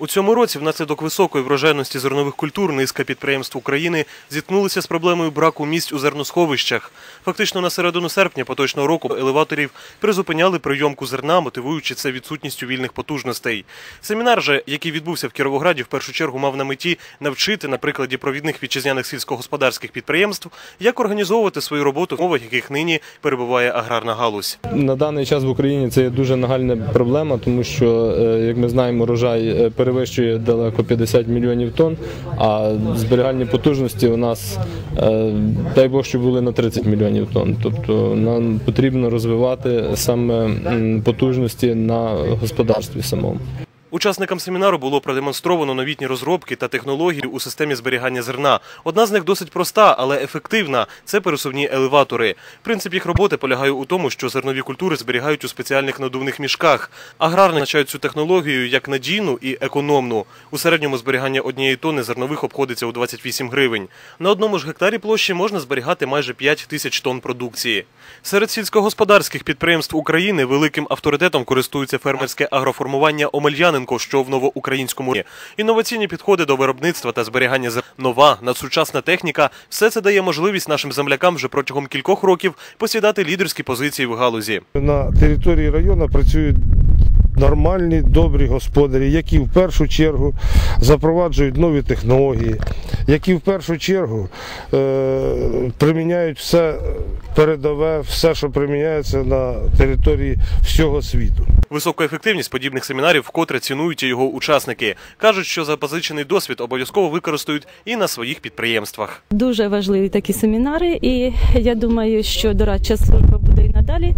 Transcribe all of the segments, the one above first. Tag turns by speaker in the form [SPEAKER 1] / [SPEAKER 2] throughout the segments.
[SPEAKER 1] У цьому році внаслідок високої врожайності зернових культур низка підприємств України зіткнулися з проблемою браку місць у зерносховищах. Фактично на середину серпня поточного року елеваторів призупиняли прийомку зерна, мотивуючи це відсутністю вільних потужностей. Семінар же, який відбувся в Кіровограді, в першу чергу мав на меті навчити на прикладі провідних вітчизняних сільськогосподарських підприємств, як організовувати свою роботу в умовах, яких нині перебуває аграрна галузь.
[SPEAKER 2] На даний час в Україні це є дуже нагальна проблема, тому що, е, як ми знаємо, урожай е, перевищує далеко 50 мільйонів тонн, а зберігальні потужності у нас, е, дай Бог, що були на 30 мільйонів тонн. Тобто нам потрібно розвивати саме потужності на господарстві самому.
[SPEAKER 1] Учасникам семінару було продемонстровано новітні розробки та технології у системі зберігання зерна. Одна з них досить проста, але ефективна це пересувні елеватори. Принцип їх роботи полягає у тому, що зернові культури зберігають у спеціальних надувних мішках. Аграрники назначають цю технологію як надійну і економну. У середньому зберігання однієї тонни зернових обходиться у 28 гривень. На одному ж гектарі площі можна зберігати майже 5 тисяч тонн продукції. Серед сільськогосподарських підприємств України великим авторитетом користується фермерське агроформування Омельяненко, що в новоукраїнському. Інноваційні підходи до виробництва та зберігання зер... нова надсучасна техніка. Все це дає можливість нашим землякам вже протягом кількох років посідати лідерські позиції в галузі.
[SPEAKER 3] На території району працюють нормальні, добрі господарі, які в першу чергу запроваджують нові технології, які в першу чергу е, приміняють все передове, все, що приміняється на території всього світу.
[SPEAKER 1] Високу ефективність подібних семінарів вкотре цінують і його учасники. кажуть, що запозичений досвід обов'язково використають і на своїх підприємствах.
[SPEAKER 4] Дуже важливі такі семінари, і я думаю, що дорадча служба буде і надалі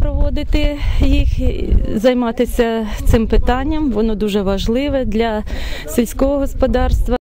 [SPEAKER 4] проводити їх, і займатися цим питанням. Воно дуже важливе для сільського господарства.